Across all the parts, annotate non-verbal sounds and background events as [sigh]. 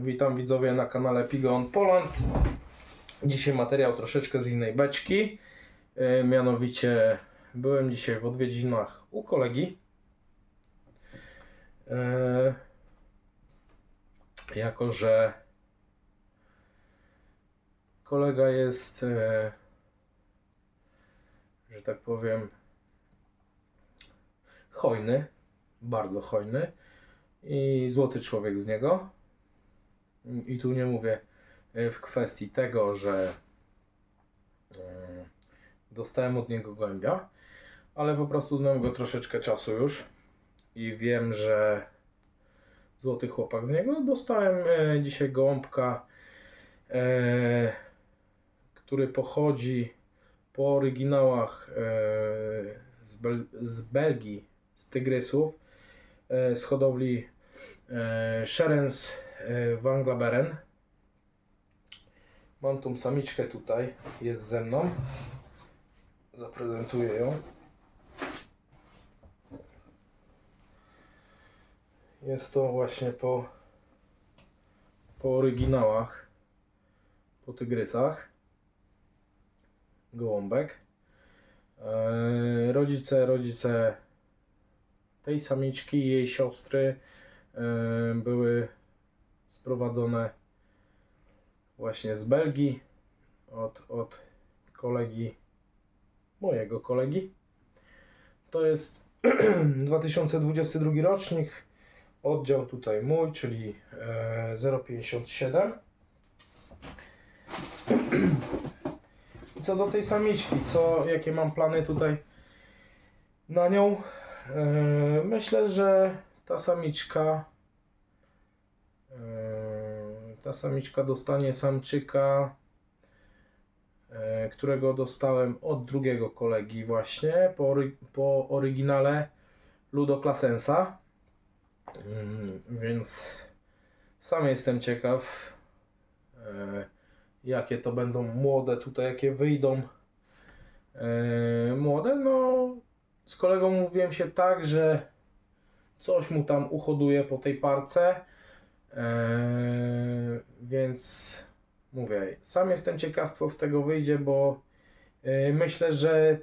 Witam widzowie na kanale Pigon Poland. Dzisiaj materiał troszeczkę z innej beczki. E, Mianowicie byłem dzisiaj w odwiedzinach u kolegi. E, Jako, że kolega jest, e, że tak powiem, hojny, bardzo hojny i złoty człowiek z niego. I tu nie mówię e, w kwestii tego, że e, dostałem od niego gołębia, ale po prostu znam go troszeczkę czasu już i wiem, że złoty chłopak z niego. Dostałem e, dzisiaj gołąbka, który pochodzi po oryginałach z, Bel- z Belgii, z Tygrysów, z hodowli Sherens e, Wanglaberen. Mam tą samiczkę tutaj, jest ze mną. Zaprezentuję ją. Jest to właśnie po, po oryginałach, po tygrysach. Gołąbek. E, rodzice, rodzice tej samiczki i jej siostry e, były sprowadzone właśnie z Belgii od, od kolegi, mojego kolegi. To jest [clears throat] 2022 rocznik, oddział tutaj mój, czyli e, 057. [clears throat] I co do tej samiczki, co, jakie mam plany tutaj na nią? E, myślę, że ta samiczka e, ta samiczka dostanie samczyka, e, którego dostałem od drugiego kolegi właśnie po, po oryginale Ludoklasensa. Mm, Więc sam jestem ciekaw, e, jakie to będą młode tutaj, jakie wyjdą młode. No, z kolegą mówiłem się tak, że coś mu tam uhoduje po tej parce. Eee, więc mówię, sam jestem ciekaw, co z tego wyjdzie, bo e, myślę, że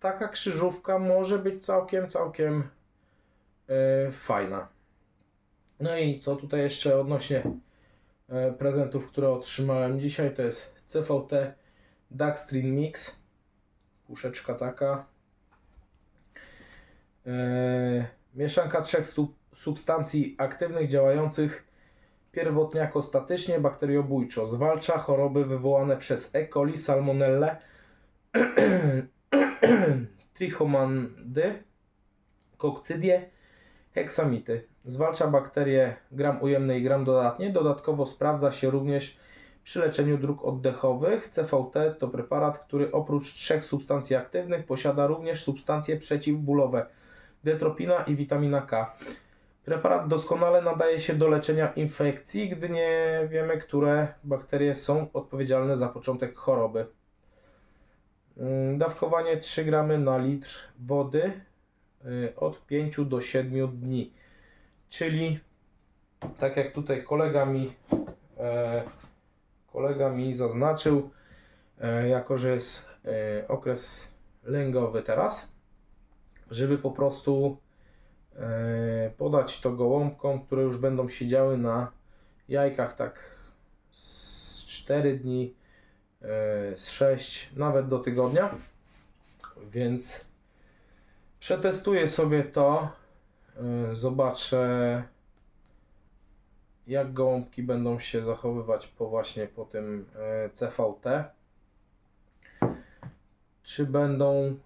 taka krzyżówka może być całkiem, całkiem e, fajna. No i co tutaj jeszcze odnośnie prezentów, które otrzymałem dzisiaj, to jest CVT Darkstream Mix. Puszeczka taka. Mieszanka trzech sub substancji aktywnych działających pierwotniako statycznie, bakteriobójczo. Zwalcza choroby wywołane przez E. coli, salmonellę, [clears throat] trichomandy, kokcydię, heksamity. Zwalcza bakterie gram ujemne i gram dodatnie. Dodatkowo sprawdza się również przy leczeniu dróg oddechowych. CVT to preparat, który oprócz trzech substancji aktywnych posiada również substancje przeciwbólowe detropina i witamina K. Preparat doskonale nadaje się do leczenia infekcji, gdy nie wiemy, które bakterie są odpowiedzialne za początek choroby. Mm, Dawkowanie 3 gramy na litr wody y, od 5 do 7 dni. Czyli tak jak tutaj kolega mi, e, kolega mi zaznaczył, e, jako że jest e, okres lęgowy teraz, żeby po prostu e, podać to gołąbkom, które już będą siedziały na jajkach tak z 4 dni, e, z 6, nawet do tygodnia. Więc przetestuję sobie to, e, zobaczę jak gołąbki będą się zachowywać po właśnie po tym CVT. Czy będą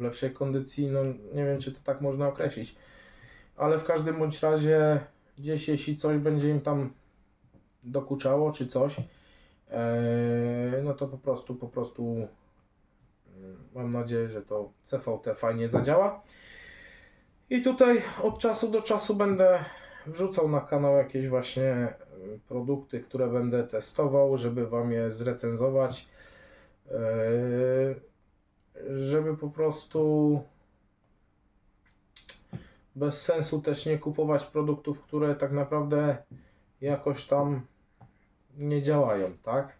w lepszej kondycji, no nie wiem czy to tak można określić, ale w każdym bądź razie gdzieś jeśli coś będzie im tam dokuczało czy coś, e, no to po prostu po prostu mm, mam nadzieję, że to CVT fajnie zadziała. I tutaj od czasu do czasu będę wrzucał na kanał jakieś właśnie e, produkty, które będę testował, żeby Wam je zrecenzować. Żeby po prostu bez sensu też nie kupować produktów, które tak naprawdę jakoś tam nie działają, tak?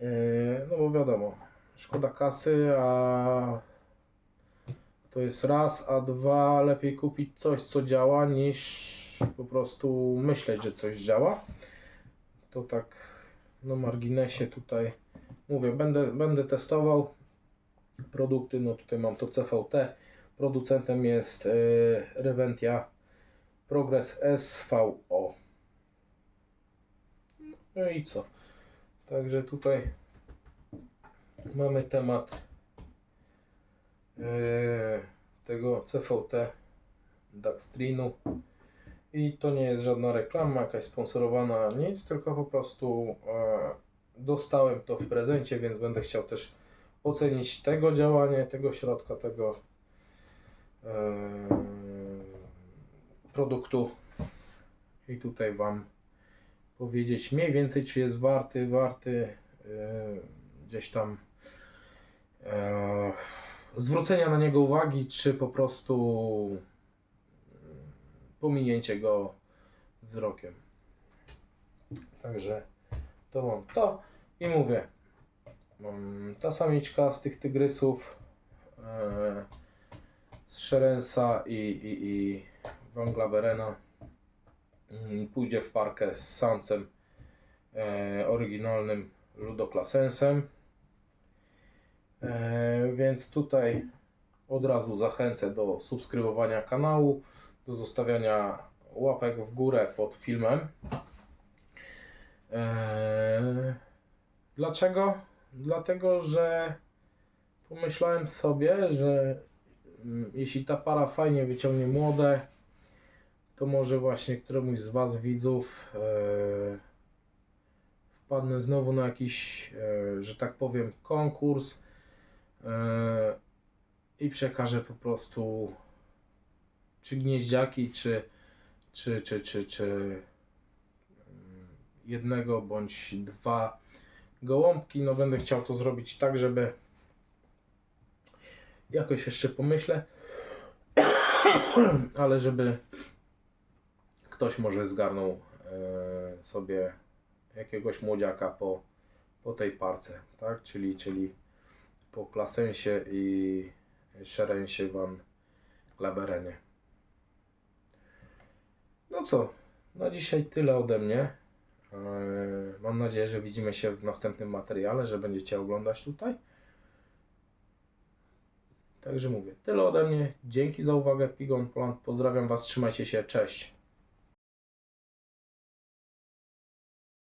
Yy, No bo wiadomo, szkoda kasy, a to jest raz, a dwa, lepiej kupić coś, co działa, niż po prostu myśleć, że coś działa. To tak na marginesie tutaj mówię, będę, będę testował produkty, no tutaj mam to CVT, producentem jest yy, Reventia Progress SVO. No i co? Także tutaj mamy temat yy, tego CVT Daxtrinu i to nie jest żadna reklama, jakaś sponsorowana, nic, tylko po prostu e, dostałem to w prezencie, więc będę chciał też ocenić tego działanie, tego środka, tego e, produktu i tutaj Wam powiedzieć mniej więcej, czy jest warty, warty e, gdzieś tam e, zwrócenia na niego uwagi, czy po prostu pominięcie go wzrokiem. Także to mam to i mówię. Ta samiczka z tych tygrysów e, z Szerensa i, i, i Węgla Berena mm, pójdzie w parkę z samcem e, oryginalnym Ludoklasensem. E, więc tutaj od razu zachęcę do subskrybowania kanału, do zostawiania łapek w górę pod filmem. Dlaczego? Dlatego, że pomyślałem sobie, że mm, jeśli ta para fajnie wyciągnie młode, to może właśnie któremuś z Was widzów e, wpadnę znowu na jakiś, e, że tak powiem, konkurs e, i przekażę po prostu czy gnieździaki, czy, czy, czy, czy, czy mm, jednego bądź dwa gołąbki. No będę chciał to zrobić tak, żeby jakoś jeszcze pomyślę, [clears throat] ale żeby ktoś może zgarnął e, sobie jakiegoś młodziaka po, po tej parce, tak? Czyli, czyli po klasensie i szerensie van Glaberenie. No co, na dzisiaj tyle ode mnie. Mam nadzieję, że widzimy się w następnym materiale, że będziecie oglądać tutaj. Także mówię, tyle ode mnie. Dzięki za uwagę, Pigon Poland. Pozdrawiam Was, trzymajcie się, cześć.